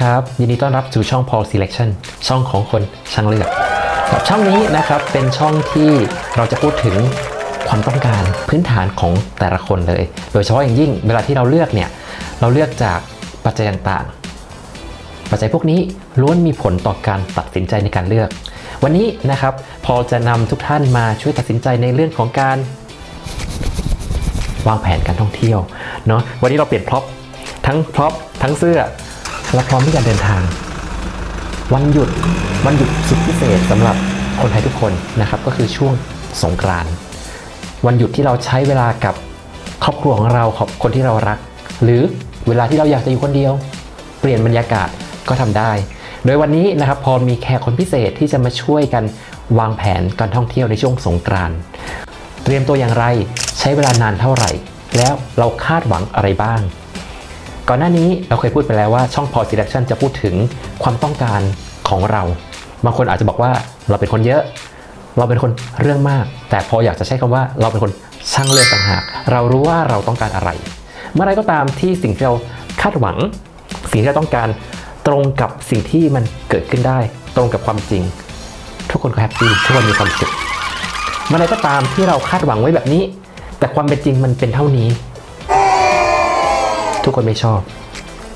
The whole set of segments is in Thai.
ครับ ยินดีต้อนรับสู่ช่อง Paul Selection ช่องของคนช่างเลือกช่องนี้นะครับเป็นช่องที่เราจะพูดถึงความต้องการพื้นฐานของแต่ละคนเลย โดยเฉพาะอย่างยิ่งเวลาที่เราเลือกเนี่ยเราเลือกจากปัจจัยต่างๆ ปัจจัยพวกนี้ล้วนมีผลต่อการตัดสินใจในการเลือก วันนี้นะครับพอจะนำทุกท่านมาช่วยตัดสินใจในเรื่องของการวางแผนการท่องเที่ยวเนาะวันนี้เราเปลี่ยนพร็อพทั้งพร็อพทั้งเสื้อ และพร้อมที่จะเดินทาง วันหยุดวันหยุดสุดพิเศษสำหรับคนไทยทุกคนนะครับ ก็คือช่วงสงกรานต์วันหยุดที่เราใช้เวลากับครอบครัวของเราขอบคนที่เรารัก หรือเวลาที่เราอยากจะอยู่คนเดียว เปลี่ยนบรรยากาศก็ทำได้ โดยวันนี้นะครับพอมีแขกคนพิเศษที่จะมาช่วยกันวางแผนการท่องเที่ยวในช่วงสงกรานต์เตรียมตัวอย่างไรใช้เวลานานเท่าไหร่ แล้วเราคาดหวังอะไรบ้าง ก่อนหน้านี้เราเคยพูดไปแล้วว่าช่อง Pause Selection จะพูดถึงความต้องการของเรา บางคนอาจจะบอกว่าเราเป็นคนเยอะ เราเป็นคนเรื่องมาก แต่พออยากจะใช้คำว่าเราเป็นคนช่างเลือกต่างหาก เรารู้ว่าเราต้องการอะไร เมื่อไรก็ตามที่สิ่งที่เราคาดหวัง สิ่งที่เราต้องการตรงกับสิ่งที่มันเกิดขึ้นได้ ตรงกับความจริง ทุกคนก็แฮปปี้ทุกคนมีความสุขเมื่อไรก็ตามที่เราคาดหวังไว้แบบนี้ แต่ความเป็นจริงมันเป็นเท่านี้ ทุกคนไม่ชอบ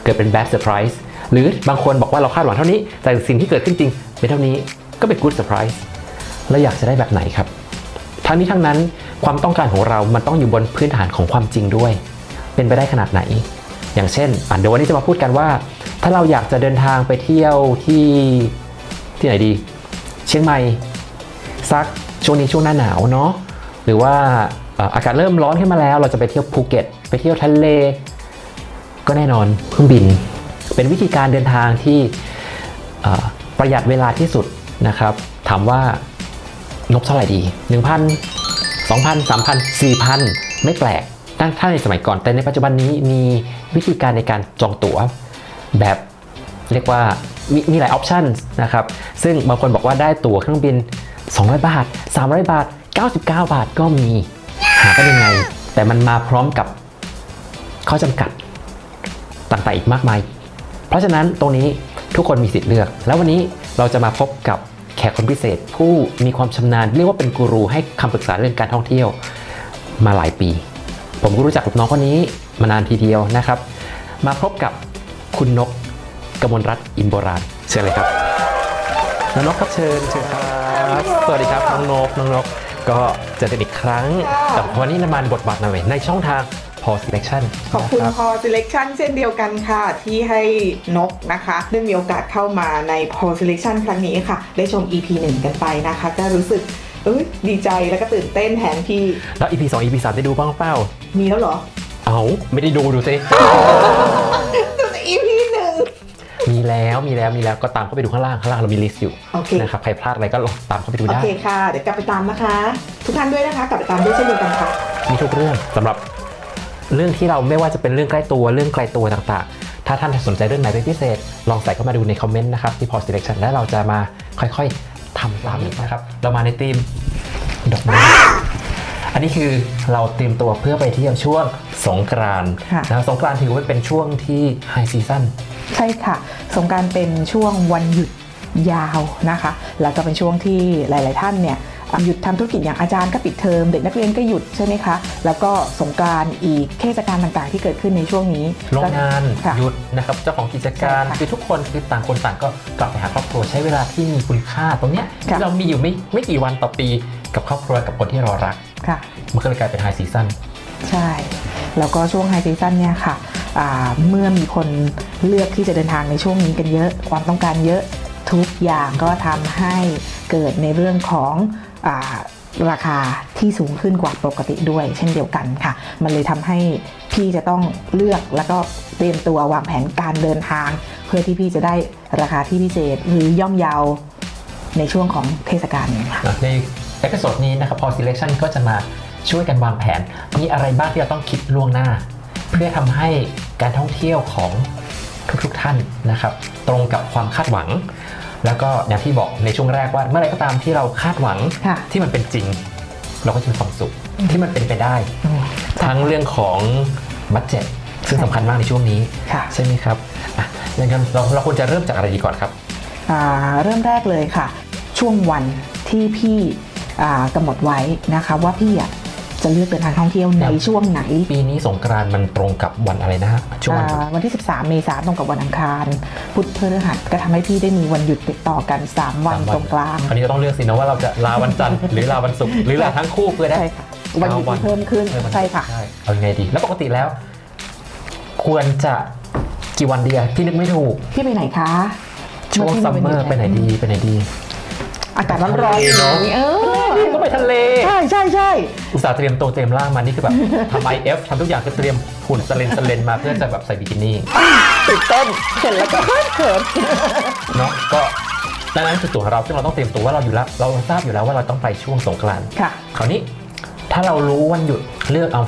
เกิดเป็น bad surprise หรือบางคนบอกว่าเราคาดหวังเท่านี้ แต่สิ่งที่เกิดขึ้นจริงเป็นเท่านี้ก็เป็น good surprise แล้วอยากจะได้แบบไหนครับ ทั้งนี้ทั้งนั้นความต้องการของเรามันต้องอยู่บนพื้นฐานของความจริงด้วย เป็นไปได้ขนาดไหน อย่างเช่นอะเดี๋ยววันนี้จะมาพูดกันว่า ถ้าเราอยากจะเดินทางไปเที่ยวที่ที่ไหนดี เชียงใหม่สักช่วงนี้ช่วงหน้าหนาวเนาะหรือว่าอากาศเริ่มร้อนขึ้นมาแล้ว เราจะไปเที่ยวภูเก็ต ไปเที่ยวทะเล ก็แน่นอนเครื่องบิน เป็นวิธีการเดินทางที่ประหยัดเวลาที่สุดนะครับ ถามว่างบเท่าไหร่ดี 1,000 2,000 3,000 4,000 ไม่แปลกตั้งถ้าในสมัยก่อน แต่ในปัจจุบันนี้มีวิธีการในการจองตั๋วแบบเรียกว่ามีมีหลายออปชันนะครับ ซึ่งบางคนบอกว่าได้ตั๋วเครื่องบิน 200 บาท 300 บาท 99 บาทก็มี หากันยังไง แต่มันมาพร้อมกับข้อจำกัด ต่างๆอีกมากมาย เพราะฉะนั้นตรงนี้ทุกคนมีสิทธิ์เลือก แล้ววันนี้เราจะมาพบกับแขกคนพิเศษ ผู้มีความชำนาญเรียกว่าเป็นกูรูให้คำปรึกษาเรื่องการท่องเที่ยวมาหลายปี ผมก็รู้จักกับน้องคนนี้มานานทีเดียวนะครับ มาพบกับคุณนกกมลรัตน์อินโบราณเชิญเลยครับน้องนกครับเชิญเชิญครับสวัสดีครับน้องนกน้องนกก็เจอกันอีกครั้งแต่วันนี้นำมาบทบาทหน่อยในช่องทาง Paul Selection ขอบคุณนะพอ selection เช่นเดียวกันค่ะ ที่ให้นกนะคะได้มีโอกาสเข้ามาในพอ selection ครั้งนี้ค่ะ ได้ชม EP 1 กันไปนะคะ ก็รู้สึกเอ้ยดีใจแล้วก็ตื่นเต้นแทนพี่แล้ว EP 2 EP 3ได้ดูบ้างเปล่า มีแล้วเหรอเอาไม่ได้ดูดูสิตั้งแต่ EP หนึ่ง มีแล้วมีแล้วมีแล้วก็ตามเข้าไปดูข้างล่างข้างล่างเรามีลิสต์อยู่โอเค นะครับใครพลาดอะไรก็ลองตามเข้าไปดูโอได้ เคค่ะ เดี๋ยวกลับไปตามนะคะ ทุกท่านด้วยนะคะ กลับไปตามด้วยเช่นเดียวกันค่ะ มีทุกเรื่องสำหรับ เรื่องที่เราไม่ว่าจะเป็นเรื่องใกล้ตัวเรื่องไกลตัวต่างๆ ถ้าท่านสนใจเรื่องไหนเป็นพิเศษ ลองใส่เข้ามาดูในคอมเมนต์นะครับที่ Pause Selection และเราจะมาค่อยๆทำตามนี้นะครับ เรามาในทีมดอกไม้อันนี้คือเราเตรียมตัวเพื่อไปเที่ยวช่วงสงกรานต์ค่ะ นะครับสงกรานต์ถือว่าเป็นช่วงที่ไฮซีซั่น ใช่ค่ะ สงกรารเป็นช่วงวันหยุดยาวนะคะ แล้วก็เป็นช่วงที่หลาย ๆ ท่านเนี่ยอะ หยุดทำธุรกิจอย่างอาจารย์ก็ปิดเทอมเด็กนักเรียนก็หยุดใช่ไหมคะ แล้วก็สงกรารอีกเทศกาลต่างๆ ที่เกิดขึ้นในช่วงนี้โรงงานค่ะหยุดนะครับเจ้าของกิจการใช่ค่ะคือทุกคนคือต่างคนต่างก็กลับไปหาครอบครัวใช้เวลาที่มีคุณค่าตรงเนี้ยค่ะที่เรามีอยู่ไม่ไม่กี่วันต่อปีกับครอบครัวกับคนที่เรารักค่ะมันก็เลยกลายเป็นไฮซีซั่นใช่ แล้วก็ช่วงไฮซีซั่นเนี่ยค่ะอ่าเมื่อมีคนเลือกที่จะเดินทางในช่วงนี้กันเยอะ ความต้องการเยอะทุกอย่างก็ทำให้ เกิดในเรื่องของอราคาที่สูงขึ้นกว่าปกติด้วย เช่นเดียวกันค่ะ มันเลยทำให้พี่จะต้องเลือกแล้วก็เตรียมตัววางแผนการเดินทาง เพื่อที่พี่จะได้ราคาที่พิเศษหรือย่อมเยาวในช่วงของเทศกาลนี้ค่ะในเอพิโซดนี้นะครับพอ selection ก็จะมาช่วยกันวางแผน มีอะไรบ้างที่เราต้องคิดล่วงหน้า เพื่อทำให้การท่องเที่ยวของทุกๆท่านนะครับ ตรงกับความคาดหวัง แล้วก็อย่างที่บอกในช่วงแรกว่าเมื่อไหรก็ตามที่เราคาดหวังค่ะที่มันเป็นจริง เราก็จะมีความสุขที่มันเป็นไปได้อืมทั้งเรื่องของบัตเจ็ตซึ่งสำคัญมากในช่วงนี้ค่ะใช่ไหมครับอะอย่างนั้นเราเราควรจะเริ่มจากอะไรดีก่อนครับอ่าเริ่มแรกเลยค่ะ ช่วงวันที่พี่อ่ากำหนดไว้นะคะว่าพี่อะ จะเลือกเดินทางท่องเที่ยวในครับช่วงไหน ปีนี้สงกรานต์มันตรงกับวันอะไรนะฮะช่วงวันหยุดอ่าวันที่ 13 เมษายนตรงกับวันอังคาร พุธพฤหัสก็ทำให้พี่ได้มีวันหยุดติดต่อกัน 3 วันสามตรงกลางคราวนี้เราต้องเลือกสินะว่าเราจะลาวันจันทร์หรือลาวันศุกร์หรือลาทั้งคู่เพื่อได้ใช่ค่ะวันหยุดที่เพิ่มขึ้นออวันใช่ค่ะใช่เอายังไงดี แล้วปกติแล้ว ควรจะกี่วันดีอะพี่นึกไม่ถูกพี่ไปไหนคะช่วงซัมเมอร์ไปไหนดีไปไหนดี อากาศร้อนๆเนอะเออก็ไปทะเล ใช่ใช่ใช่อุตส่าห์เตรียมตัวเตรียมร่างมานี่คือแบบทำไอเอฟทำทุกอย่างคือเตรียมหุ่นสเลนสเลนมาเพื่อจะแบบใส่บิกินี่ตื่นเต้นเห็นแล้วก็เขินเนาะก็ดังนั้นคือตัวของเราซึ่งเราต้องเตรียมตัวว่าเราอยู่แล้วเราทราบอยู่แล้วว่าเราต้องไปช่วงสงกรานต์ค่ะคราวนี้ถ้าเรารู้วันหยุดเลือกเอา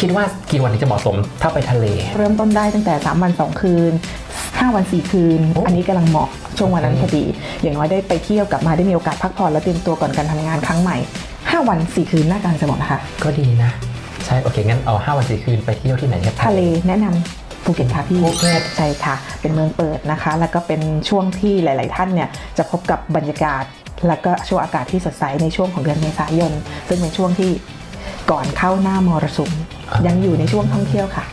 คิดว่ากี่วันที่จะเหมาะสมถ้าไปทะเล เริ่มต้นได้ตั้งแต่ 3 วัน 2 คืน 5 วัน 4 คืนโอ้อันนี้กำลังเหมาะช่วงวันนั้นโอเคพอดี อย่างน้อยได้ไปเที่ยวกลับมาได้มีโอกาสพักผ่อนและเตรียมตัวก่อนการทำงานครั้งใหม่ 5 วัน 4 คืนน่ากำลังจะเหมาะนะคะ ก็ดีนะ ใช่โอเคงั้นเอา 5 วัน4คืนไปเที่ยวที่ไหนครับ ทะเลแนะนำภูเก็ตค่ะพี่ภูเก็ต ใช่ค่ะ เป็นเมืองเปิดนะคะ แล้วก็เป็นช่วงที่หลาย ๆ ท่านเนี่ยจะพบกับบรรยากาศ แล้วก็ช่วงอากาศที่สดใสในช่วงของเดือนเมษายน ซึ่งเป็นช่วงที่ก่อนเข้าหน้ามรสุม ยังอยู่ในช่วงท่องเที่ยวค่ะ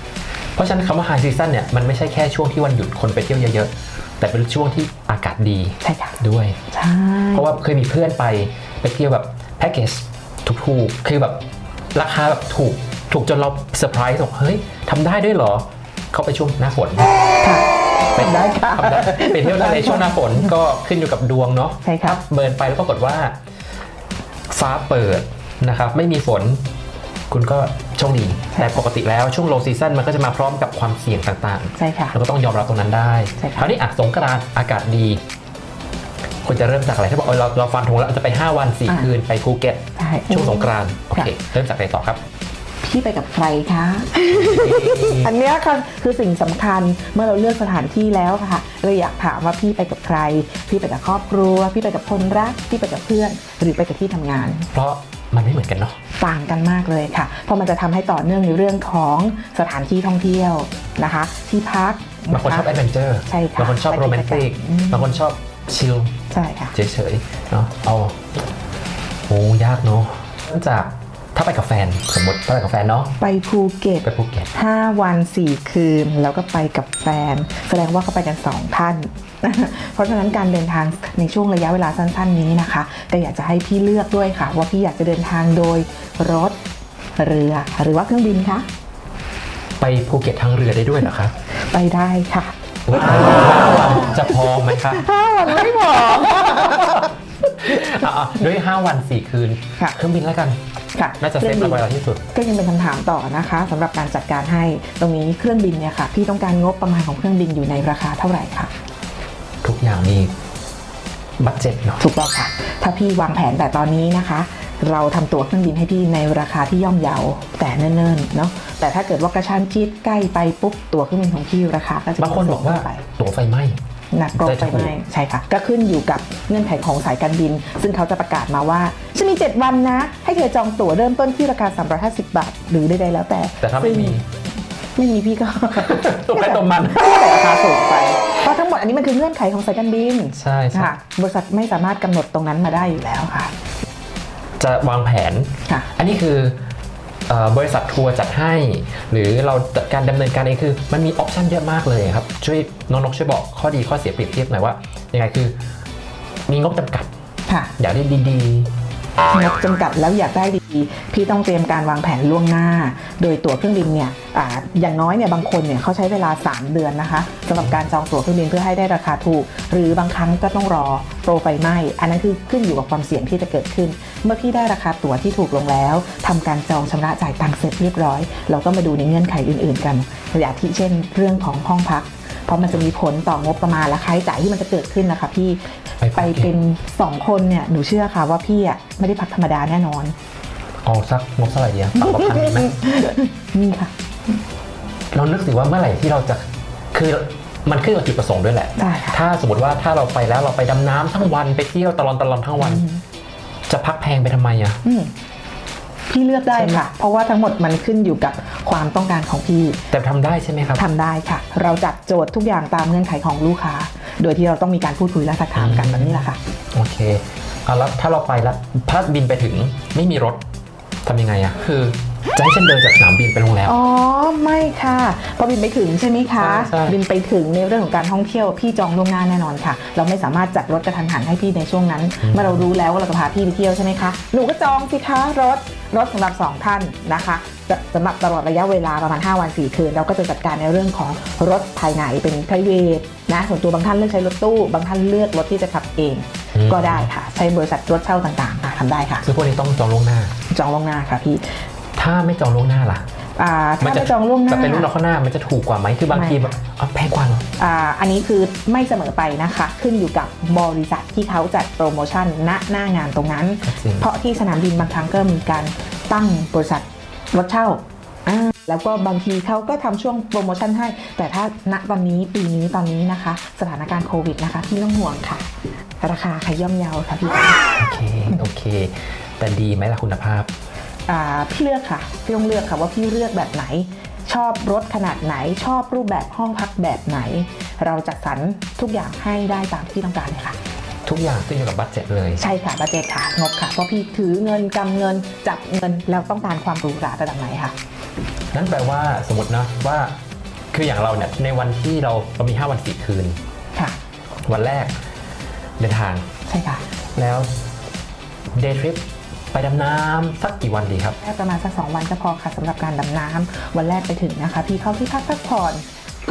เพราะฉะนั้นคำว่า high season เนี่ยมันไม่ใช่แค่ช่วงที่วันหยุดคนไปเที่ยวเยอะๆ แต่เป็นช่วงที่อากาศดีใช่ค่ะด้วย ใช่เพราะว่าเคยมีเพื่อนไปไปเที่ยวแบบแพ็กเกจถูกๆคือแบบราคาแบบถูกถูกจนเราเซอร์ไพรส์บอกเฮ้ยทำได้ด้วยเหรอ เขาไปช่วงหน้าฝนค่ะเป็นได้ค่ะทำได้ไปเที่ยวทะเลช่วงหน้าฝนก็ขึ้นอยู่กับดวงเนาะใช่ครับเบิร์นไปแล้วปรากฏว่า ฟ้าเปิดนะครับ ไม่มีฝน คุณก็โชคดี แต่ปกติแล้วช่วง low season มันก็จะมาพร้อมกับความเสี่ยงต่างใช่ค่ะๆเราก็ต้องยอมรับตรงนั้นได้ใช่ค่ะคราวนี้อะสงกรานต์อากาศดีควรจะเริ่มจากอะไรถ้าบอกเออเราเราฟันธงแล้วจะไป 5 วัน 4 คืนไปภูเก็ตใช่ช่วงสงกรานต์โอเคค่ะเริ่มจากอะไรต่อครับพี่ไปกับใครคะ อันเนี้ยค่ะคือสิ่งสำคัญเมื่อเราเลือกสถานที่แล้วค่ะเราอยากถามว่าพี่ไปกับใคร พี่ไปกับครอบครัว พี่ไปกับคนรัก พี่ไปกับเพื่อน หรือไปกับที่ทำงาน เพราะมันไม่เหมือนกันเนาะ ต่างกันมากเลยค่ะ เพราะมันจะทำให้ต่อเนื่องในเรื่องของสถานที่ท่องเที่ยวนะคะ ที่พักบางคนชอบแอดเวนเจอร์ใช่ค่ะบางคนชอบไปโรแมนติกอืมบางคนชอบชิลใช่ค่ะเฉยๆเนาะเอาโอ้ยากเนาะเริ่มจาก ถ้าไปกับแฟนสมมติถ้าไปกับแฟนเนาะไปภูเก็ตไปภูเก็ต 5 วัน 4 คืน แล้วก็ไปกับแฟน แสดงว่าเขาไปกัน 2 ท่าน เพราะฉะนั้นการเดินทางในช่วงระยะเวลาสั้น ๆ นี้นะคะ ก็อยากจะให้พี่เลือกด้วยค่ะ ว่าพี่อยากจะเดินทางโดยรถเรือ หรือว่าเครื่องบินคะไปภูเก็ตทางเรือได้ด้วยเหรอครับไปได้ค่ะเฮ้ยห้าวันจะพอไหมครับ5วันไม่พอ อะๆด้วย 5 วัน 4 คืน ค่ะ เครื่องบินแล้วกัน ค่ะน่าจะเซฟครื่องมาบินไว้ที่สุด ก็ยังเป็นคำถามต่อนะคะสำหรับการจัดการให้ตรงนี้เครื่องบินเนี่ยค่ะพี่ต้องการงบประมาณของเครื่องบินอยู่ในราคาเท่าไหร่คะทุกอย่างมีบัตเจ็ตเนาะ ถูกต้องค่ะ ถ้าพี่วางแผนแต่ตอนนี้นะคะ เราทำตั๋วเครื่องบินให้พี่ในราคาที่ย่อมเยาแต่เนิ่นๆเนาะแต่ถ้าเกิดว่ากระชั้นชิดใกล้ไปปุ๊บตั๋วเครื่องบินของพี่ราคาก็จะบางคนบอกว่าไปตั๋วไฟไหม้ห นักกว่าแต่ไปถูกไหมใช่ค่ะ ก็ขึ้นอยู่กับเงื่อนไขของสายการบิน ซึ่งเขาจะประกาศมาว่าจะมี 7 วันนะ ให้เธอจองตั๋วเริ่มต้นที่ราคา 350 บาท หรือใดๆแล้วแต่ แต่ถ้าไม่มีซึ่งไม่มีพี่ก็ตกไปตรงมันแต่ราคาสูงไป เพราะทั้งหมดอันนี้มันคือเงื่อนไขของสายการบิน ใช่ใช่ค่ะ บริษัทไม่สามารถกำหนดตรงนั้นมาได้อยู่แล้วค่ะ จะวางแผนค่ะอันนี้คือเอ่อ บริษัททัวร์จัดให้ หรือเราจัดการดำเนินการเองคือ มันมีออปชันเยอะมากเลยครับ ช่วยน้องนกช่วยบอกข้อดีข้อเสียเปรียบเทียบหน่อยว่ายังไงคือ มีงบจำกัดค่ะอยากได้ดี งบจำกัดแล้วอยากได้ดีๆ พี่ต้องเตรียมการวางแผนล่วงหน้า โดยตั๋วเครื่องบินเนี่ยออย่างน้อยเนี่ยบางคนเนี่ยเขาใช้เวลา 3 เดือนนะคะสำหรับการจองตั๋วเครื่องบินเพื่อให้ได้ราคาถูก หรือบางครั้งก็ต้องรอโปรไฟไหม้อันนั้นคือขึ้นอยู่กับความเสี่ยงที่จะเกิดขึ้น เมื่อพี่ได้ราคาตั๋วที่ถูกลงแล้วทำการจองชำระจ่ายตังค์เสร็จเรียบร้อย เราก็มาดูในเงื่อนไขอื่น ๆ กันอย่างที่เช่น เรื่องของห้องพัก เพราะมันจะมีผลต่องบประมาณและค่าใช้จ่ายที่มันจะเกิดขึ้นนะคะพี่ไปภูเก็ตไปเป็นสองคนเนี่ยหนูเชื่อค่ะว่าพี่อะไม่ได้พักธรรมดาแน่นอนๆเอาสักงบเท่าไหร่ดีอะต่ำกว่าพันดีไหมนี่ค่ะ เรานึกสิว่าเมื่อไหร่ที่เราจะคือมันขึ้นกับจุดประสงค์ด้วยแหละใช่ค่ะถ้าสมมติว่าถ้าเราไปแล้วเราไปดำน้ำทั้งวันไปเที่ยวตลอดตลอดทั้งวัน จะพักแพงไปทำไมอะอืม พี่เลือกได้ใช่ไหมค่ะ เพราะว่าทั้งหมดมันขึ้นอยู่กับความต้องการของพี่ แต่ทำได้ใช่ไหมครับทำได้ค่ะ เราจัดโจทย์ทุกอย่างตามเงื่อนไขของลูกค้า โดยที่เราต้องมีการพูดคุยและสักถามกันอืมแบบนี้แหละค่ะ โอเคเอาแล้วถ้าเราไปแล้วถ้าบินไปถึงไม่มีรถทำยังไงอะคือจะให้ฉันเดินจากสนามบินไปโรงแรม อ๋อ ไม่ค่ะ พอบินไปถึงใช่ไหมคะใช่ใช่บินไปถึงในเรื่องของการท่องเที่ยวพี่จองล่วงหน้าแน่นอนค่ะ เราไม่สามารถจัดรถกระทันหันให้พี่ในช่วงนั้น เมื่อเรารู้แล้วว่าเราจะพาพี่ไปเที่ยวใช่ไหมคะ หนูก็จองสิคะรถ รถสำหรับสองท่านนะคะจะสำหรับตลอดระยะเวลาประมาณ 5 วัน 4 คืน เราก็จะจัดการในเรื่องของรถภายในเป็น p r i v a t นะส่วนตัวบางท่านเลือกใช้รถตู้ บางท่านเลือกรถที่จะขับเองอืมก็ได้ค่ะ ใช้บริษัทรถเช่าต่างๆค่ะทำได้ค่ะซึ่งพวกนี้ต้องจองล่วงหน้า จองล่วงหน้าค่ะพี่ ถ้าไม่จองล่วงหน้าล่ะอ่ามั ถ้าจะไม่จองล่วงหน้าแต่เป็นรุ่นเราข้างหน้ามันจะถูกกว่าไหมคือบางทีไม่แบบอ๋อแพงกว่าเหรออ่าอันนี้คือไม่เสมอไปนะคะ ขึ้นอยู่กับบริษัทที่เขาจัดโปรโมชั่นณหน้างานตรงนั้นก็จริงเพราะที่สนามบินบางครั้งก็มีการตั้งบริษัทรถเช่าอ่าแล้วก็บางทีเขาก็ทำช่วงโปรโมชั่นให้ แต่ถ้าณตอนนี้ปีนี้ตอนนี้นะคะ สถานการณ์โควิดนะคะพี่ต้องห่วงค่ะ ราคาขย่อมเยาค่ะพี่โอเค โอเค แต่ดีไหมล่ะคุณภาพอ่า พี่เลือกค่ะพี่ต้องเลือกค่ะว่าพี่เลือกแบบไหน ชอบรถขนาดไหน ชอบรูปแบบห้องพักแบบไหน เราจัดสรรทุกอย่างให้ได้ตามที่ต้องการเลยค่ะ ทุกอย่างขึ้นอยู่กับบัตเจ็ตเลย ใช่ค่ะบัจเจตค่ะงบค่ะเพราะพี่ถือเงินกำเงินจับเงินแล้วต้องการความหรูหราระดับไหนค่ะนั่นแปลว่าสมมตินะว่าคืออย่างเราเนี่ยในวันที่เราเรามี 5 วัน4คืนค่ะ วันแรกเดินทางใช่ค่ะ แล้วเดย์ทริป ไปดำน้ำสักกี่วันดีครับแค่ประมาณสักสองวันก็พอค่ะสำหรับการดำน้ำวันแรกไปถึงนะคะ พี่เข้าที่พักพักผ่อน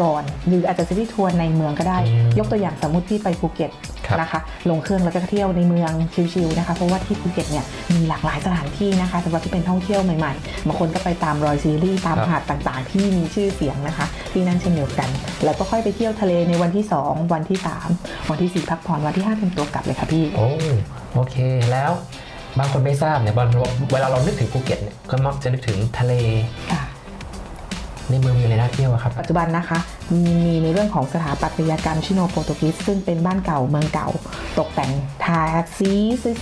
ก่อน หรืออาจจะซื้อที่ทัวร์ในเมืองก็ได้อืมยกตัวอย่างสมมติพี่ไปภูเก็ตครับนะคะลงเครื่องแล้วก็เที่ยวในเมืองชิลๆนะคะเพราะว่าที่ภูเก็ตเนี่ยมีหลากหลายสถานที่นะคะสำหรับที่เป็นท่องเที่ยวใหม่ๆบางคนก็ไปตามรอยซีรีส์ตามหาดต่างๆ ที่มีชื่อเสียงนะคะ ที่นั่นเช่นเดียวกัน แล้วก็ค่อยไปเที่ยวทะเลในวันที่ 2 วันที่ 3 วันที่ 4 พักผ่อนวันที่ 5 เป็นตัวกลับเลยค่ะพี่โอ้โอเคแล้ว บางคนไม่ทราบเนี่ยบางเวลาเรานึกถึงภูเก็ตเนี่ยก็มักจะนึกถึงทะเลค่ะในเมืองมีอะไรน่าเที่ยวอะครับ ปัจจุบันนะคะมีในเรื่องของสถาปัตยกรรมชิโนโปรตุเกสซึ่งเป็นบ้านเก่าเมืองเก่า ตกแต่งทาสี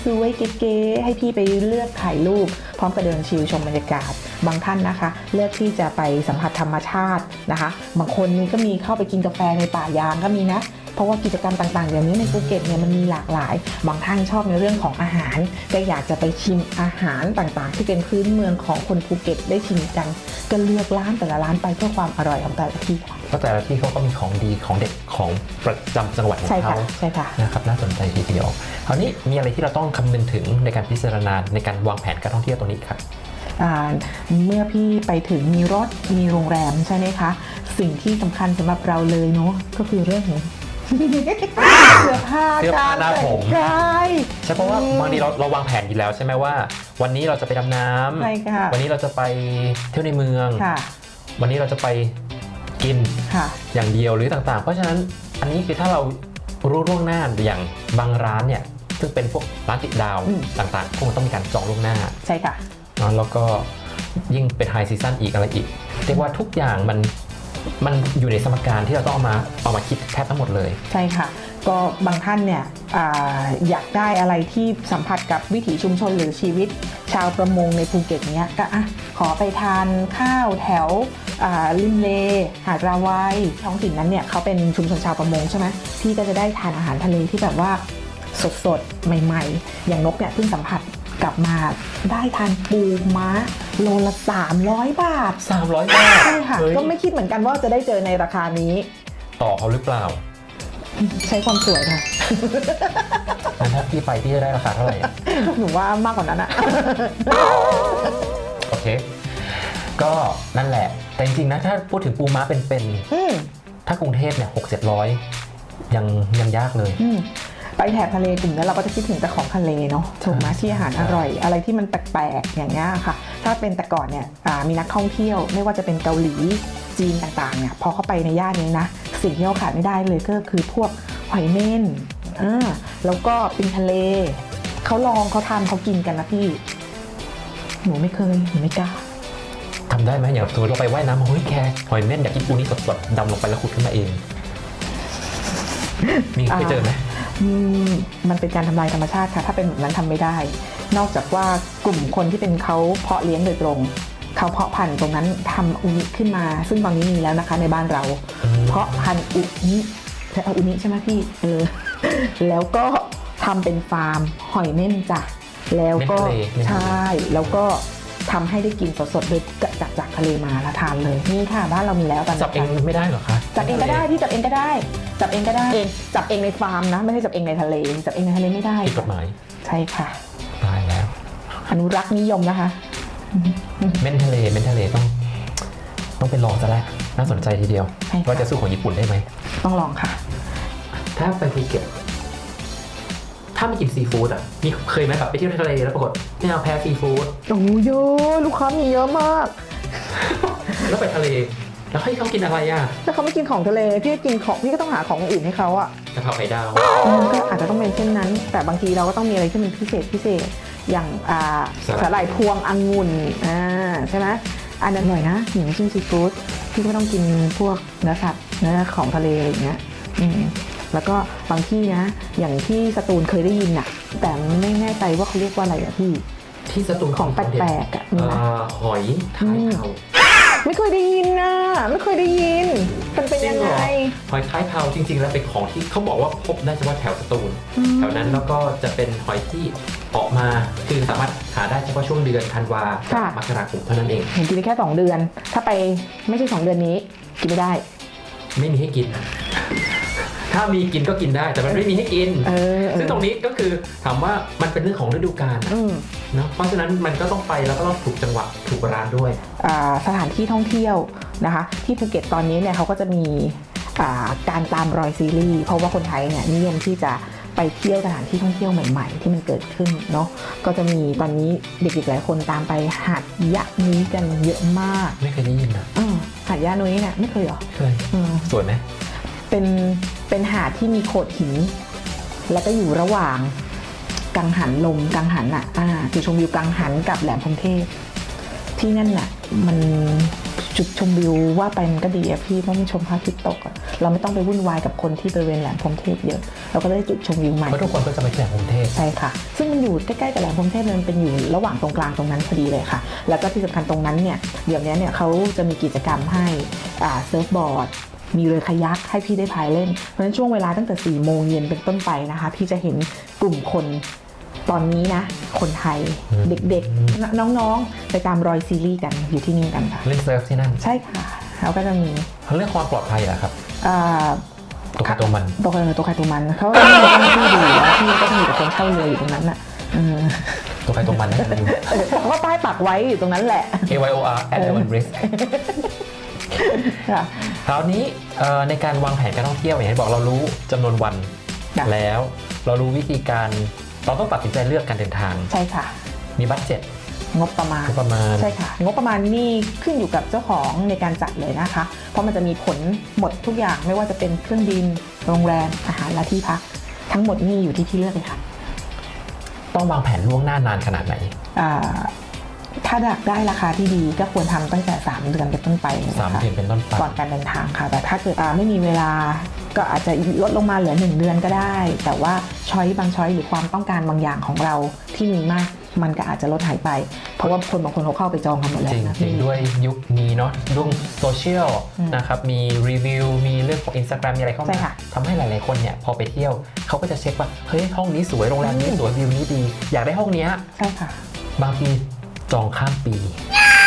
สวยๆเก๋ๆให้พี่ไปเลือกถ่ายรูป พร้อมกับเดินชิลชมบรรยากาศ บางท่านนะคะ เลือกที่จะไปสัมผัสธรรมชาตินะคะ บางคนนี่ก็มีเข้าไปกินกาแฟในป่ายางก็มีนะ เพราะว่ากิจกรรมต่างๆอย่างนี้ในภูเก็ตเนี่ยมันมีหลากหลาย บางท่านชอบในเรื่องของอาหาร ก็อยากจะไปชิมอาหารต่างๆ ที่เป็นพื้นเมืองของคนภูเก็ตได้ชิมกันก็เลือกร้านแต่ละร้านไปเพื่อความอร่อยของแต่ละที่ค่ะเพราะแต่ละที่เขาก็มีของดีของเด็ดของประจำจังหวัดของใช่ค่ะเขาใช่ค่ะนะครับน่าสนใจทีเดียวคราวนี้มีอะไรที่เราต้องคำนึงถึงในการพิจารณาในการวางแผนการท่องเที่ยวตรงนี้ครับอ่าเมื่อพี่ไปถึงมีรถมีโรงแรมใช่ไหมคะ สิ่งที่สำคัญสำหรับเราเลยเนาะก็คือเรื่องของ เสื้อผ้าเสื้อผ้าหน้าผมใช่ใช่เพราะว่าอืมบางทีเราเราวางแผนอยู่แล้วใช่ไหมว่า วันนี้เราจะไปดำน้ำใช่ค่ะวันนี้เราจะไปเที่ยวในเมือง ค่ะ วันนี้เราจะไปกินค่ะ อย่างเดียวหรือต่างๆ เพราะฉะนั้นอันนี้คือถ้าเรารู้ล่วงหน้าอย่างบางร้านเนี่ยซึ่งเป็นพวกร้านติดดาวอืม ต่างๆพวกมันต้องมีการจองล่วงหน้า ใช่ค่ะ เนาะแล้วก็ยิ่งเป็นไฮซีซันอีกอะไรอีกเรียกว่าทุกอย่างมัน มันอยู่ในสมการที่เราต้องเอามาเอามาคิดแทบทั้งหมดเลย ใช่ค่ะ ก็บางท่านเนี่ยออยากได้อะไรที่สัมผัสกับวิถีชุมชนหรือชีวิต ชาวประมงในภูเก็ตเนี้ยก็อะขอไปทานข้าวแถวริมเล หาดราวัยท้องถิ่นนั้นเนี่ยเขาเป็นชุมชนชาวประมงใช่ไหมพี่ก็จะได้ทานอาหารทะเลที่แบบว่าสดๆ ใหม่ ๆ อย่างนกเนี่ยเพิ่งสัมผัส กลับมาได้ทานปูม้าโลละ 300 บาท 300บาทใช่ค่ะ เฮ้ยก็ไม่คิดเหมือนกันว่าจะได้เจอในราคานี้ ต่อเขาหรือเปล่าใช้ความสวยค่ะ งั้นถ้าพี่ไปพี่จะได้ราคาเท่าไหร่ หนูว่ามากกว่านั้นอะ โอเค ก็นั่นแหละ แต่จริงๆนะ ถ้าพูดถึงปูม้าเป็นอืมๆ ถ้ากรุงเทพเนี่ยหกเจ็ดร้อยยังยังยากเลย อืม ไปแถบทะเลกลุ่มนี้เราก็จะคิดถึงแต่ของทะเลเนาะถูกไหมที่อาหารอร่อย อะไรที่มันแปลกๆอย่างเงี้ยค่ะ ถ้าเป็นแต่ก่อนเนี่ยอ่ามีนักท่องเที่ยว ไม่ว่าจะเป็นเกาหลีจีนต่างๆเนี่ยพอเข้าไปในย่านนี้นะสิ่งที่เขาขาดไม่ได้เลยก็คือพวกหอยเม่นอ่าแล้วก็ปิงทะเลเขาลองเขาทำเขากินกันนะพี่หนูไม่เคยหนูไม่กล้าทำได้ไหมอย่างสมมติเราไปว่ายน้ำมาเฮ้ยแคหอยเม่นอยากกินปูนี่สดๆดำลงไปแล้วขุดขึ้นมาเอง มีเคยเจอไหมอื มมันเป็นการทำลายธรรมชาติค่ะ ถ้าเป็นแบบนั้นทำไม่ได้ นอกจากว่ากลุ่มคนที่เป็นเขาเพาะเลี้ยงโดยตรงเขาเพาะพันธุ์ตรงนั้นทำอุนิขึ้นมา ซึ่งตอนนี้มีแล้วนะคะในบ้านเรา เพาะพันธุ์อุนิใช่เอาอุนิใช่ไหมพี่เออแล้วก็ทำเป็นฟาร์มหอยเม่นจ้ะแล้วก็เม่นทะเลเม่นทะเลใช่แล้วก็ ทำให้ได้กินสดๆโดยจากจากทะเลมาแล้วทานเลยนี่ค่ะบ้านเรามีแล้วตอนนี้จับเองไม่ได้เหรอคะจับเองก็ได้พี่จับเองก็ได้ จับเองก็ได้เองจับเองในฟาร์มนะ ไม่ใช่จับเองในทะเลจับเองในทะเลไม่ได้ผิดกฎหมายใช่ค่ะตายแล้ว อนุรักษ์นิยมนะคะเม่นทะเลเม่นทะเลต้อง ต้องไปลองซะแล้วน่าสนใจทีเดียวใช่ค่ะว่าจะสู้ของญี่ปุ่นได้ไหมต้องลองค่ะ ถ้าไปภูเก็ตถ้าไม่กินซีฟู้ดอะมีเคยไหมแบบไปเที่ยวทะเลแล้วปรากฏไม่เอาแพ้ซีฟู้ดโอ้เยอะลูกค้ามีเยอะมาก แล้วไปทะเล แล้วให้เขากินอะไรอะถ้าเขาไม่กินของทะเลพี่ก็กินของพี่ก็ต้องหาของอื่นให้เขาอะกะเพราไข่ดาวอืมก็อาจจะต้องเป็นเช่นนั้น แต่บางทีเราก็ต้องมีอะไรที่มันพิเศษพิเศษอย่างอ่าสาหร่ายพวงองุ่นอ่าใช่ไหมอันนั้นอร่อยนะอย่างเช่นซีฟู้ดพี่ก็ต้องกินพวกเนื้อสัตว์เนื้อของทะเลอะไรอย่างเงี้ยอืม แล้วก็บางที่นะ อย่างที่สตูลเคยได้ยินอะแต่ไม่แน่ใจว่าเขาเรียกว่าอะไรอะพี่ ที่สตูลของแปลกๆอะมีเอ่ไหมอหอยท้ายเผาไม่เคยได้ยินนะไม่เคยได้ยินมันเป็นจริยังงเหรอไงหอยท้ายเผาจริง ๆ แล้วเป็นของที่เขาบอกว่าพบได้เฉพาะแถวสตูลอืมแถวนั้นแล้วก็จะเป็นหอยที่ออกมาคือสามารถหาได้เฉพาะช่วงเดือนธันวาค่ะมกราคมเท่านั้นเองเห็นกินได้แค่ 2 เดือน ถ้าไปไม่ใช่ 2 เดือนนี้ กินไม่ได้ ไม่มีให้กิน ถ้ามีกินก็กินได้แต่มันไม่มีให้กินเออเออซึ่งตรงนี้ก็คือถามว่ามันเป็นเรื่องของฤดูกาลอืม เนอะเพราะฉะนั้นมันก็ต้องไปแล้วก็ต้องถูกจังหวะถูกร้านด้วย อ่าสถานที่ท่องเที่ยวนะคะ ที่ภูเก็ตตอนนี้เนี่ยเขาก็จะมีอ่าการตามรอยซีรีส์เพราะว่าคนไทยเนี่ยนิยมที่จะไปเที่ยวสถานที่ท่องเที่ยวใหม่ๆ ที่มันเกิดขึ้นเนาะก็จะมีตอนนี้เด็กๆหลายคนตามไปหาดยะนุ้ยกันเยอะมากไม่เคยได้ยินนะออหาดยะนุ้ยเนี่ยไม่เคยเหรอเคยอืมสวยไหม เป็นเป็นหาดที่มีโขดหิน แล้วก็อยู่ระหว่างกังหันลมกังหันอะอ่าจุดชมวิวกังหันกับแหลมพรหมเทพที่นั่นน่ะมันจุดชมวิวว่าไปมันก็ดีอะพี่เพราะมันชมพระอาทิตย์ตกอะเราไม่ต้องไปวุ่นวายกับคนที่บริเวณแหลมพรหมเทพเยอะเราก็ได้จุดชมวิวใหม่ เพราะทุกคนก็จะไปที่แหลมกรุงเทพใช่ค่ะ ซึ่งมันอยู่ใกล้ๆกับแหลมพรหมเทพเลยมันเป็นอยู่ระหว่างตรงกลางตรงนั้นพอดีเลยค่ะ แล้วก็ที่สำคัญตรงนั้นเนี่ยเดี๋ยวนี้เนี่ยเขาจะมีกิจกรรมให้อ่าเซิร์ฟบอร์ด มีเรือคายักให้พี่ได้พายเล่น เพราะฉะนั้นช่วงเวลาตั้งแต่4ี่โมงเย็นเป็นต้นไปนะคะ พี่จะเห็นกลุ่มคนตอนนี้นะ คนไทยเด็กๆ น้องๆ ไปตามรอยซีรีส์กันอยู่ที่นี่กันค่ะ เล่นเซิร์ฟที่นั่น ใช่ค่ะแล้วก็จะมีเรื่องความปลอดภัยเหรอครับอ่าตัวใครตัวมันตัวใครตัวใครตัวมันเขาก็มีเจ้าหน้าที่ดูแล้วพี่ก็จะมีแต่คนเช่าเรืออยู่ตรงนั้นน่ะเออตัวใครตัวมันนะเขาก็ป้ายปักไว้อยู่ตรงนั้นแหละ A Y O R at Lemon Risk ค่ะ คราวนี้เอ่อในการวางแผนการท่องเที่ยวอย่างที่บอกเรารู้จำนวนวันค่ะแล้ว เรารู้วิธีการเราต้องตัดสินใจเลือกการเดินทางใช่ค่ะ มีบัตเจ็ตงบประมาณประมาณใช่ค่ะ งบประมาณนี่ขึ้นอยู่กับเจ้าของในการจัดเลยนะคะ เพราะมันจะมีผลหมดทุกอย่างไม่ว่าจะเป็นเครื่องบินโรงแรมอาหารและที่พัก ทั้งหมดนี่อยู่ที่ที่เลือกเลยค่ะ ต้องวางแผนล่วงหน้านานขนาดไหนอ่า ถ้าอยากได้ราคาที่ดีก็ควรทำตั้งแต่ 3 เดือนเป็นต้นไปนะคะสามเดือนเป็นต้นไปก่อนการเดินทางค่ะ แต่ถ้าเกิดอ่าไม่มีเวลาก็อาจจะลดลงมาเหลือ 1 เดือนก็ได้ แต่ว่าช้อยบางช้อยหรือความต้องการบางอย่างของเราที่มีมากมันก็อาจจะลดหายไป เพราะว่าคนบางคนเขาเข้าไปจองกันหมดแล้จวริงนะจริงด้วยยุคนี้เนาะด้วยโซเชียลอืมนะครับ มีรีวิว มีเรื่องของ Instagram มีอะไรเข้าใช่มาค่ะทำให้หลาย ๆ คนเนี่ยพอไปเที่ยวเขาก็จะเช็คว่า เฮ้ย ห้องนี้สวย โรงแรมนี้สวย วิวนี้ดี อยากได้ห้องเนี้ยใช่ค่ะ บางที จองข้ามปี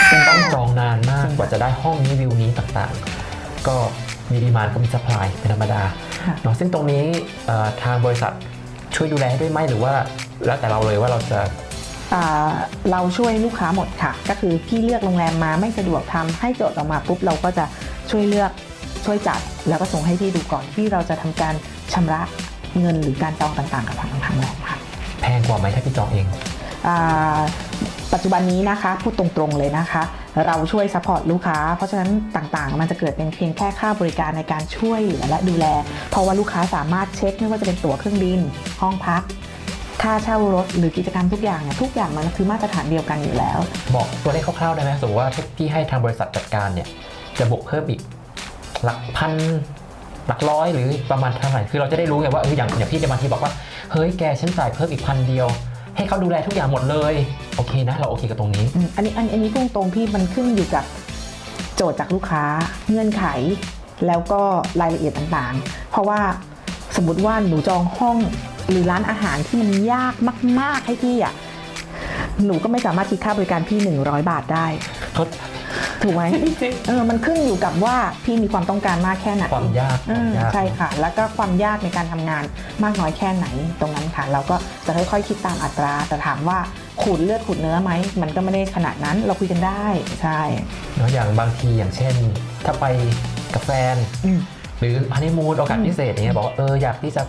เป็นต้ต้องนจองนานมากจริงกว่าจะได้ห้องนี้วิวนี้ต่างๆ ก็มีดีมานก็มีสป라이เป็นธรรมดาค่ะเนาะซึ่งตรงนี้เอ่อทางบริษัทช่วยดูแลให้ด้วยไหมหรือว่าแล้วแต่เราเลยว่าเราจะอ่าเราช่วยลูกค้าหมดค่ะ ก็คือพี่เลือกโรงแรมมาไม่สะดวกทำให้โจทย์ออกมาปุ๊บเราก็จะช่วยเลือกช่วยจัด แล้วก็ส่งให้พี่ดูก่อนที่เราจะทำการชำระเงินหรือการจองต่างๆ กับทางทางแรมค่ะแพงกว่าไหมถ้าพี่จองเองอ่า ปัจจุบันนี้นะคะพูดตรงๆเลยนะคะ เราช่วยซัพพอร์ตลูกค้า เพราะฉะนั้นต่างๆ มันจะเกิดเป็นเพียงแค่ค่าบริการในการช่วยเหลือและดูแล เพราะว่าลูกค้าสามารถเช็คไม่ว่าจะเป็นตั๋วเครื่องบิน ห้องพัก ค่าเช่ารถหรือกิจกรรมทุกอย่างเนี่ยทุกอย่างมันคือมาตรฐานเดียวกันอยู่แล้ว บอกตัวเลขคร่าวๆได้ไหมสมมติว่าถ้าพี่ให้ทางบริษัทจัดการเนี่ยจะบวกเพิ่มอีกหลักพันหลักร้อยหรือประมาณเท่าไหร่คือเราจะได้รู้ไงว่าเอออย่างอย่างพี่จะบาทีบอกว่าเฮ้ยแกฉันจ่ายเพิ่มอีกพันเดียว ให้เขาดูแลทุกอย่างหมดเลยโอเคนะ เราโอเคกับตรงนี้ อืมอันนี้อันอันนี้พุ่งตรงๆพี่มันขึ้นอยู่กับโจทย์จากลูกค้าเงื่อนไข แล้วก็รายละเอียดต่างๆ เพราะว่าสมมติว่าหนูจองห้องหรือร้านอาหารที่มันยากมาก ๆ ให้พี่อะหนูก็ไม่สามารถคิดค่าบริการพี่ 100 บาทได้ เขา ถูกไหมจริงเออมันขึ้นอยู่กับว่าพี่มีความต้องการมากแค่ไหนความยากอืความมยากใช่ค่ะ แล้วก็ความยากในการทำงานมากน้อยแค่ไหนตรงนั้นค่ะ เราก็จะค่อยๆคิดตามอัตรา แต่ถามว่าขูดเลือดขูดเนื้อไหมมันก็ไม่ได้ขนาดนั้นเราคุยกันได้ใช่เนอะอย่างบางทีอย่างเช่น ถ้าไปกับแฟนอืมหรือฮันนีมูนโอกาสอืมพิเศษอย่างเงี้ยบอกว่าเอออยากที่จะ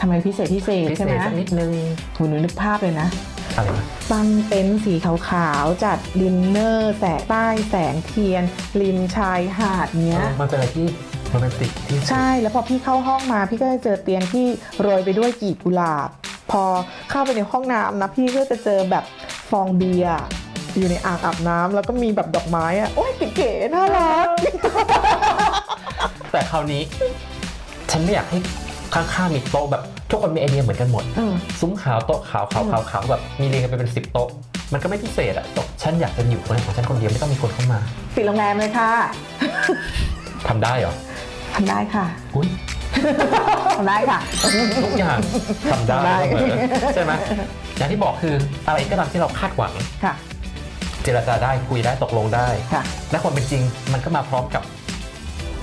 ทำไมพิเศษพิเศษพิใช่เศไหมษสักนิดนึงหูหนูนึกภาพเลยนะ อะไรนะตั้งเต็นท์สีขาวๆ จัดดินเนอร์แสงใต้แสงเทียน ริมชายหาดเนี้ยเออมันเป็นอะไรที่โรแมนติกที่สุดใช่แล้วพอพี่เข้าห้องมาพี่ก็จะเจอเตียงที่โรยไปด้วยกลีบกุหลาบ พอเข้าไปในห้องน้ำนะพี่ก็จะเจอแบบฟองเบียร์อยู่ในอ่างอาบน้ำแล้วก็มีแบบดอกไม้อะโอ้ยเก๋ๆน่ารัก แต่คราวนี้ ฉันไม่อยากให้ ข้างๆมีโต๊ะแบบ ทุกคนมีไอเดียเหมือนกันหมดเออซุ้มขาวโต๊ะขาวขาวขาวขาวแบบมีเรียงกันไปเป็นสิบโต๊ะ มันก็ไม่พิเศษอะโต๊ะฉันอยากจะอยู่คนของฉันคนเดียวไม่ต้องมีคนเข้ามา ปิดโรงแรมเลยค่ะทำได้เหรอทำได้ค่ะอุ้ยทำได้ค่ะ ทุกอย่างทำได้ทำได้เสมอใช่ไหมอย่างที่บอกคืออะไรก็ตามที่เราคาดหวังค่ะ เจรจาได้คุยได้ตกลงได้ค่ะและความเป็นจริงมันก็มาพร้อมกับ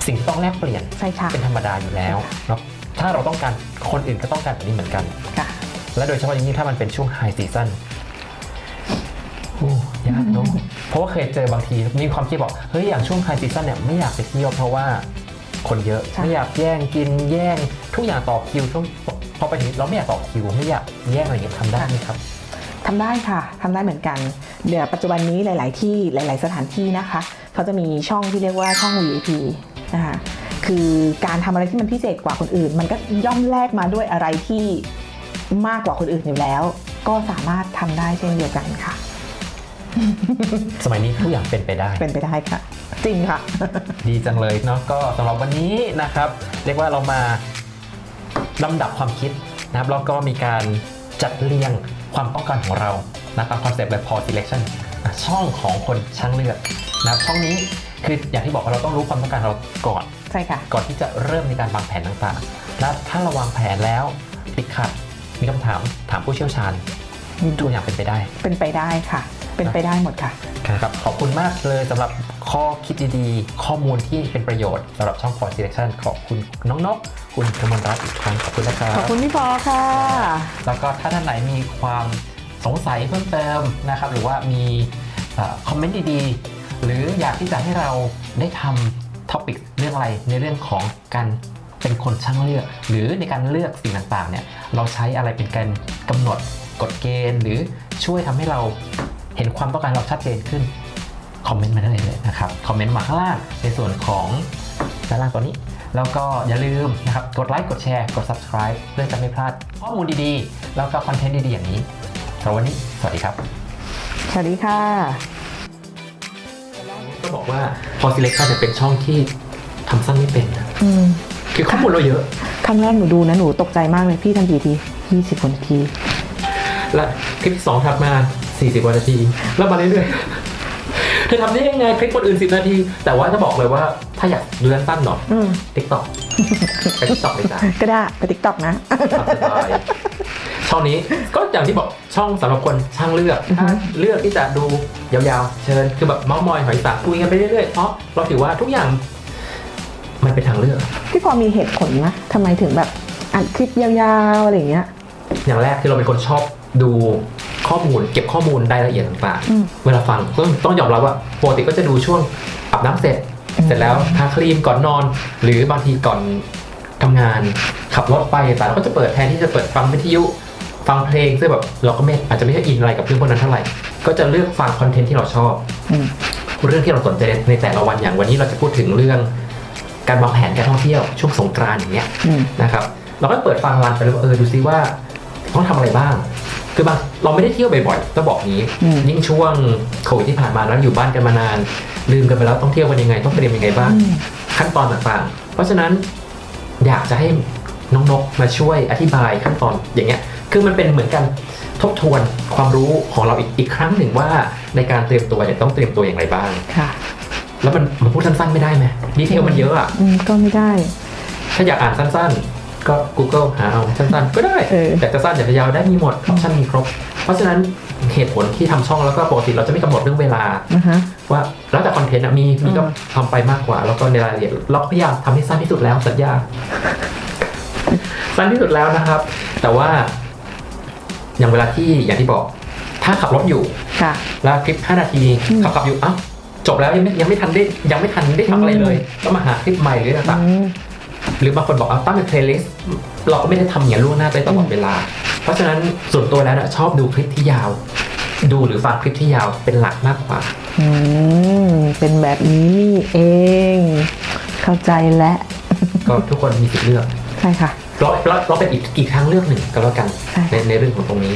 สิ่งที่ต้องแลกเปลี่ยนใช่ค่ะเป็นธรรมดาอยู่แล้วเนาะ ถ้าเราต้องการคนอื่นก็ต้องการแบบนี้เหมือนกัน ค่ะ และโดยเฉพาะอย่างยิ่งถ้ามันเป็นช่วงไฮซีซั o นโอ้ยากเนอะเพราะว่าเคยเจอบางทีมีความคิดบอกเฮ้ยอย่างช่วงไฮซีซั o นเนี่ยไม่อยากไปเที่ยวเพราะว่าคนเยอะใช่ ไม่อยากแย่งกินแย่งทุกอย่างต่อคิวช่วงพอไปถึงเราไม่อยากต่อคิวไม่อยากแย่งอะไรอย่างเงี้ยทำได้ไหมครับ ทำได้ค่ะ ทำได้เหมือนกัน เดี๋ยวปัจจุบันนี้หลาย ๆ ที่หลาย ๆ สถานที่นะคะ เขาจะมีช่องที่เรียกว่าช่อง VIP นะคะ คือการทำอะไรที่มันพิเศษกว่าคนอื่น มันก็ย่อมแลกมาด้วยอะไรที่มากกว่าคนอื่นอยู่แล้ว ก็สามารถทำได้เช่นเดียวกันค่ะ สมัยนี้ทุกอย่างเป็นไปได้ เป็นไปได้ค่ะ จริงค่ะ ดีจังเลยเนาะก็สำหรับวันนี้นะครับ เรียกว่าเรามาลำดับความคิดนะครับแล้วก็มีการจัดเรียงความต้องการของเรานะตามคอนเซปต์แบบ Paul Selection นะช่องของคนช่างเลือกนะครับช่องนี้คืออย่างที่บอกว่าเราต้องรู้ความต้องการเราก่อน ใช่ค่ะ ก่อนที่จะเริ่มในการวางแผนต่างๆ และถ้าเราวางแผนแล้วติดขัดมีคำถามถามผู้เชี่ยวชาญทุกอย่างเป็นไปได้ เป็นไปได้ค่ะ เป็นไปได้หมดค่ะครับขอบคุณมากเลยสำหรับข้อคิดดีๆ ข้อมูลที่เป็นประโยชน์สำหรับช่อง Point Selection ขอบคุณน้องนกคุณกมลรัตน์อีกครั้งขอบคุณนะครัขอบบคุณพี่ปอค่ะ แล้วก็ถ้าท่านไหนมีความสงสัยเพิ่มเติมนะครับ หรือว่ามีคอมเมนต์ดีๆ หรืออยากที่จะให้เราได้ทำ ท็อปิกเรื่องอะไรในเรื่องของการเป็นคนช่างเลือก หรือในการเลือกสิ่งต่างๆเนี่ยเราใช้อะไรเป็นการกำหนดกฎเกณฑ์ หรือช่วยทำให้เราเห็นความต้องการเราชัดเจนขึ้นคอมเมนต์มาได้เลยนะครับคอมเมนต์มาข้างล่างในส่วนของด้านล่างตัวนี้ แล้วก็อย่าลืมนะครับกดไลค์กดแชร์กด subscribe เพื่อจะไม่พลาดข้อมูลดีๆ แล้วก็คอนเทนต์ดีๆอย่างนี้สำหรับวันนี้ สวัสดีครับ สวัสดีค่ะ ก็บอกว่าพอ selection เนี่ยเป็นช่องที่ทำสั้นไม่เป็นนะอืมคือข้อมูลเราเยอะ ครั้งแรกหนูดูนะหนูตกใจมากเลยพี่ทำกี่ทียี่สิบนาที และคลิปที่สองถัดมา40กว่านาที แล้วมาเรื่อยๆ เธอทำได้ยังไงคลิปคนอื่น 10 นาที แต่ว่าจะบอกเลยว่าถ้าอยากดูสั้นๆหน่อย อืม TikTok ไป TikTok เลยจ้ะก็ได้ไปติ๊กต็อกนะ ตามสบาย ช่องนี้ก็อย่างที่บอกช่องสำหรับคนช่างเลือกอือฮึถ้าเลือกที่จะดูยาวๆ เชิญคือแบบเมาส์มอยหอยสังคุยกันไปเรื่อยๆเพราะเราถือว่าทุกอย่างมันเป็นทางเลือก พี่พอมีเหตุผลไหมทำไมถึงแบบอัดคลิปยาวๆอะไรอย่างเงี้ย อย่างแรกคือเราเป็นคนชอบดูข้อมูล เก็บข้อมูลรายละเอียดต่างอืม ๆ เวลาฟังต้องต้องยอมรับว่าปกติก็จะดูช่วงอาบน้ำเสร็จอืมเสร็จแล้วทาครีมก่อนนอน หรือบางทีก่อนทำงานขับรถไปแต่เราก็จะเปิดแทนที่จะเปิดฟังวิทยุ ฟังเพลงซึ่งแบบเราก็ไม่อาจจะไม่ได้อินอะไรกับเรื่องพวกนั้นเท่าไหร่ ก็จะเลือกฟังคอนเทนต์ที่เราชอบ อืมเรื่องที่เราสนใจในแต่ละวันอย่างวันนี้เราจะพูดถึงเรื่อง การวางแผนการท่องเที่ยวช่วงสงกรานต์อย่างเงี้ยอืม นะครับ เราก็เปิดฟังรันไปแล้วเออดูซิว่าต้องทำอะไรบ้าง คือบางเราไม่ได้เที่ยวบ่อยๆต้องบอกนี้อืม ยิ่งช่วงโควิดที่ผ่านมาแล้วอยู่บ้านกันมานาน ลืมกันไปแล้วต้องเที่ยวกันยังไง ต้องเตรียมยังไงบ้างอืมขั้นตอนต่างๆ เพราะฉะนั้นอยากจะให้น้องนกมาช่วยอธิบายขั้นตอนอย่างเงี้ย คือมันเป็นเหมือนกันทบทวนความรู้ของเราอีกอีกครั้งหนึ่งว่าในการเตรียมตัวเนี่ยต้องเตรียมตัวอย่างไรบ้าง ค่ะ แล้วมันมันพูดสั้นๆไม่ได้ไหมดีเทลมันเยอะอะอืมก็ไม่ได้ ถ้าอยากอ่านสั้นๆ ก็ Google หาเอาสั้นๆ ก็ได้ เออ แต่จะสั้นอยากจะยาวได้มีหมดออปชั่นมีครบ เพราะฉะนั้นเหตุผลที่ทำช่องแล้วก็ปกติเราจะไม่กำหนดเรื่องเวลา นะฮะว่าแล้วแต่คอนเทนต์อะมีมีก็อืม ทำไปมากกว่า แล้วก็ในรายละเอียดเราก็พยายามทำให้สั้นที่สุดแล้วสัญญา สั้นที่สุดแล้วนะครับ แต่ว่า อย่างเวลาที่อย่างที่บอก ถ้าขับรถอยู่ค่ะแล้วคลิป 5 นาทีอืมขับขับอยู่เอ้าจบแล้วยังไม่ยังไม่ทันได้ยังไม่ทันได้ทำอะไรเลยก็มาหาคลิปใหม่หรืออะไรต่างอืมหรือบางคนบอกเอาตั้งเป็นเพลย์ลิสต์เราก็ไม่ได้ทำอย่างนั้นล่วงหน้าไปตลอดเวลา เพราะฉะนั้นส่วนตัวแล้วนะชอบดูคลิปที่ยาว ดูหรือฟังคลิปที่ยาวเป็นหลักมากกว่าอืมเป็นแบบนี้นี่เอง เข้าใจแล้วก็ทุกคนมีสิทธิ์เลือก ใช่ค่ะ เราเราเราเป็นอีกกี่ทางเลือกหนึ่งก็แล้วกันใช่ในในเรื่องของตรงนี้